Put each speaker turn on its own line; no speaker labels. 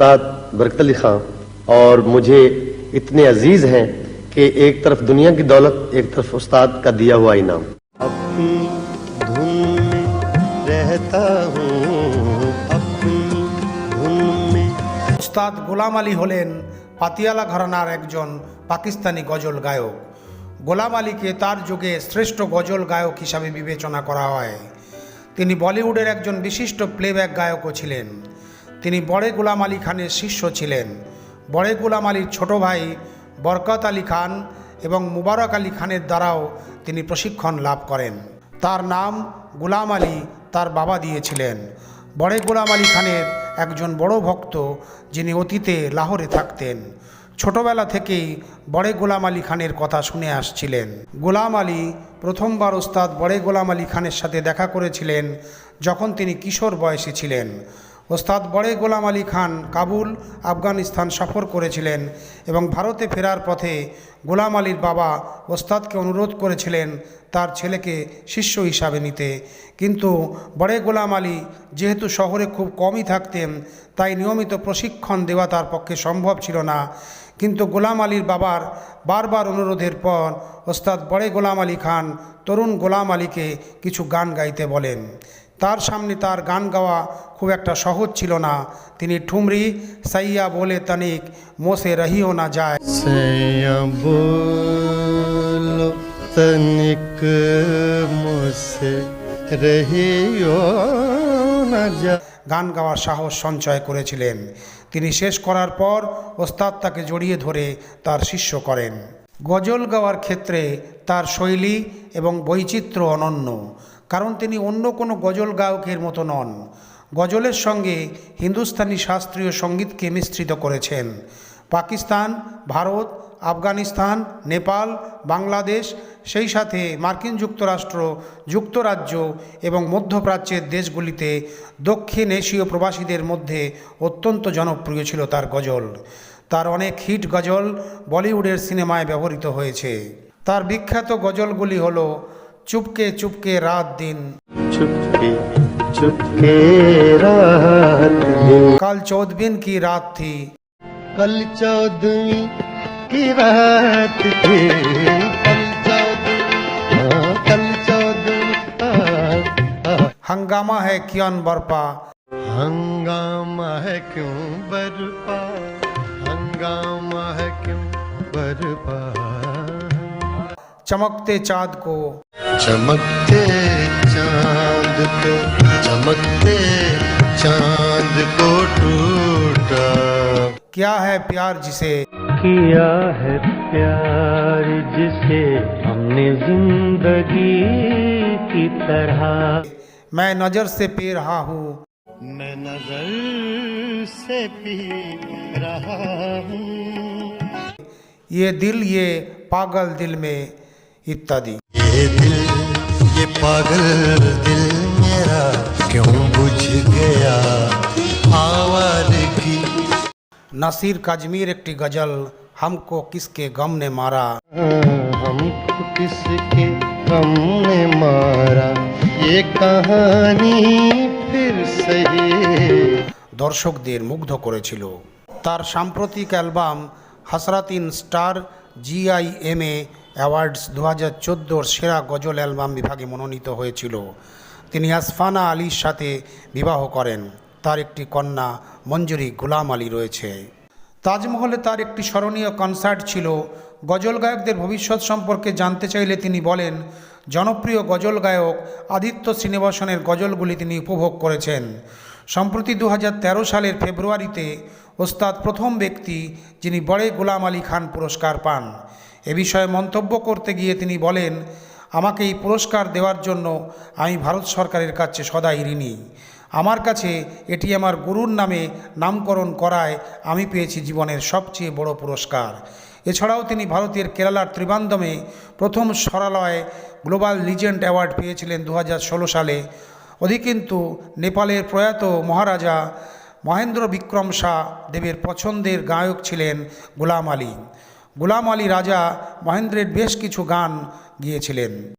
उस्ताद बरकत अली खां और मुझे इतने अजीज हैं कि एक तरफ दुनिया की दौलत एक तरफ उस्ताद का दिया हुआ इनाम अपनी धुन में रहता हूँ अपनी धुन में
উস্তাদ গোলাম আলী হলেন পাতিয়ালা ঘরানার একজন পাকিস্তানি গজল গায়ক গোলাম আলীকে তার যুগে শ্রেষ্ঠ গজল গায়ক হিসাবে বিবেচনা করা হয় তিনি বলিউডের একজন বিশিষ্ট প্লেব্যাক গায়কও ছিলেন তিনি বড়ে গোলাম আলী খানের শিষ্য ছিলেন। বড়ে গোলাম আলীর ছোট ভাই বরকত আলী খান এবং মুবারক আলী খানের দ্বারাও তিনি প্রশিক্ষণ লাভ করেন। তার নাম গোলাম আলী তার বাবা দিয়েছিলেন। বড়ে গোলাম আলী খানের একজন বড় ভক্ত যিনি অতীতে লাহোরে থাকতেন। ছোটবেলা থেকেই বড়ে গোলাম আলী খানের কথা শুনে আসছিলেন। গোলাম আলী প্রথমবার ওস্তাদ বড়ে গোলাম আলী খানের সাথে দেখা করেছিলেন যখন তিনি কিশোর বয়সী ছিলেন। ওস্তাদ বড়ে গোলাম আলী খান কাবুল, আফগানিস্তান সফর করেছিলেন এবং ভারতে ফেরার পথে গোলাম আলীর বাবা ওস্তাদকে অনুরোধ করেছিলেন তার ছেলেকে শিষ্য হিসাবে নিতে। কিন্তু বড়ে গোলাম আলী যেহেতু শহরে খুব কমই থাকতেন, তাই নিয়মিত প্রশিক্ষণ দেওয়া তার পক্ষে সম্ভব ছিল না। কিন্তু গোলাম আলীর বাবার বারবার অনুরোধের পর ওস্তাদ বড়ে গোলাম আলী খান তরুণ গোলাম আলীকে কিছু গান গাইতে বলেন। তার সামনে তার গান গাওয়া খুব একটা সহজ ছিল না। তিনি ঠুমরি সাইয়া বলে তানিক মোসে রহিও না যায়। গান গাওয়ার সাহস সঞ্চয় করেছিলেন। তিনি শেষ করার পর ওস্তাদ তাকে জড়িয়ে ধরে তার শিষ্য করেন। গজল গাওয়ার ক্ষেত্রে তার শৈলী এবং বৈচিত্র্য অনন্য, কারণ তিনি অন্য কোনো গজল গায়কের মতো নন। গজলের সঙ্গে হিন্দুস্তানি শাস্ত্রীয় সঙ্গীতকে মিশ্রিত করেছেন। পাকিস্তান, ভারত, আফগানিস্তান, নেপাল, বাংলাদেশ, সেই সাথে মার্কিন যুক্তরাষ্ট্র, যুক্তরাজ্য এবং মধ্যপ্রাচ্যের দেশগুলিতে দক্ষিণ এশীয় প্রবাসীদের মধ্যে অত্যন্ত জনপ্রিয় ছিল তার গজল। তার অনেক হিট গজল বলিউডের সিনেমায় ব্যবহৃত হয়েছে তার বিখ্যাত গজলগুলি হল চুপকে চুপকে রাত দিন
चुपके चुपके रात दिन
কাল চৌদবিন কি রাত থি
कल चौदवी की रात थी कल चौदवी हाँ, कल चौदवी हाँ, हाँ।
हंगामा है कियन बरपा
हंगामा है क्यों बरपा हंगामा है क्यों बरपा?
चमकते चाँद को।
चमकते चाँद को चमकते चाँद को टूटा।
क्या है प्यार जिसे?
किया है प्यार जिसे हमने ज़िंदगी की तरह।
मैं नज़र से पी रहा हूँ।
मैं नज़र से पी रहा हूँ।
ये दिल ये पागल दिल में इत्यादि।
ये दिल ये पागल दिल मेरा क्यों बुझ गया? की।
नासिर काजमीर एक गज़ल हमको किसके गम ने मारा?
हमको किसके गम ने मारा? ये कहानी
দর্শকদের মুগ্ধ করেছিল। তার সাম্প্রতিক album Hasratein star GIMA awards দু হাজার চোদ্দোর সেরা গজল অ্যালবাম বিভাগে মনোনীত হয়েছিল। তিনি আসফানা আলীর সাথে বিবাহ করেন। তার একটি কন্যা মঞ্জুরি গুলাম আলী রয়েছে। তাজমহলে তার একটি স্মরণীয় কনসার্ট ছিল গজল গায়কদের ভবিষ্যৎ সম্পর্কে জানতে চাইলে তিনি বলেন, জনপ্রিয় গজল গায়ক আদিত্য শ্রীনিবাসনের গজলগুলি তিনি উপভোগ করেছেন। সম্প্রতি দু হাজার তেরো সালের ফেব্রুয়ারিতে ওস্তাদ প্রথম ব্যক্তি যিনি বড়ে গোলাম আলী খান পুরস্কার পান। এ বিষয়ে মন্তব্য করতে গিয়ে তিনি বলেন, আমাকে এই পুরস্কার দেওয়ার জন্য আমি ভারত সরকারের কাছে সদাই ঋণী। আমার কাছে এটি আমার গুরুর নামে নামকরণ করায় আমি পেয়েছি জীবনের সবচেয়ে বড় পুরস্কার। এছাড়াও তিনি ভারতের কেরালার ত্রিবান্দমে প্রথম সরালয় গ্লোবাল লিজেন্ড অ্যাওয়ার্ড পেয়েছিলেন দু হাজার ষোলো সালে। অধিকিন্তু নেপালের প্রয়াত মহারাজা মহেন্দ্র বিক্রম শাহ দেবের পছন্দের গায়ক ছিলেন গোলাম আলী। গোলাম আলী রাজা মহেন্দ্রের বেশ কিছু গান গিয়েছিলেন।